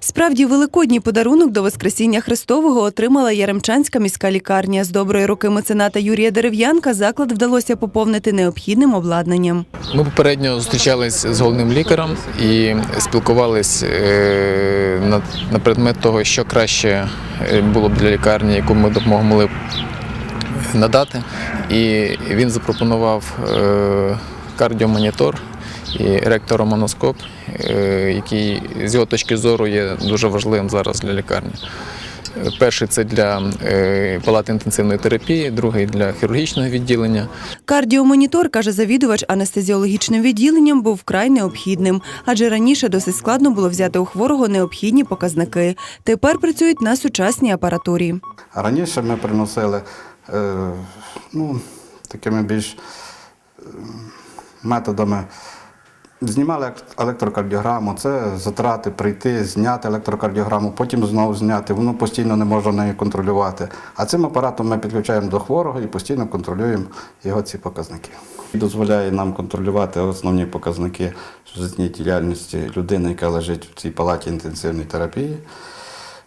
Справді, великодній подарунок до Воскресіння Христового отримала Яремчанська міська лікарня. З доброї руки мецената Юрія Дерев'янка заклад вдалося поповнити необхідним обладнанням. Ми попередньо зустрічались з головним лікарем і спілкувались е, на, на предмет того, що краще е, було б для лікарні, яку ми допомогу могли б надати. І він запропонував е, кардіомонітор і ректоромоноскоп, е, який з його точки зору є дуже важливим зараз для лікарні. Перший це для е, палати інтенсивної терапії, другий для хірургічного відділення. Кардіомонітор, каже завідувач анестезіологічним відділенням, був вкрай необхідним, адже раніше досить складно було взяти у хворого необхідні показники. Тепер працюють на сучасній апаратурі. Раніше ми приносили е, ну, такими більш е, методами. Знімали ек- електрокардіограму, це затрати прийти, зняти електрокардіограму, потім знову зняти. Воно постійно не можна неї контролювати. А цим апаратом ми підключаємо до хворого і постійно контролюємо його ці показники. Дозволяє нам контролювати основні показники життєдіяльності людини, яка лежить в цій палаті інтенсивної терапії.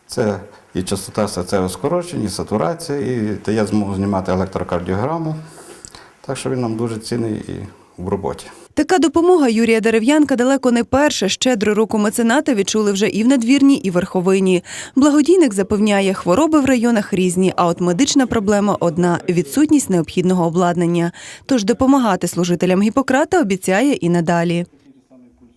Це і частота серцевого скорочення, і сатурація, і дає змогу знімати електрокардіограму. Так що він нам дуже цінний і в роботі. Така допомога Юрія Дерев'янка далеко не перша. Щедру руку мецената відчули вже і в надвірні, і верховині. Благодійник запевняє, хвороби в районах різні, а от медична проблема одна відсутність необхідного обладнання. Тож допомагати служителям Гіппократа обіцяє і надалі.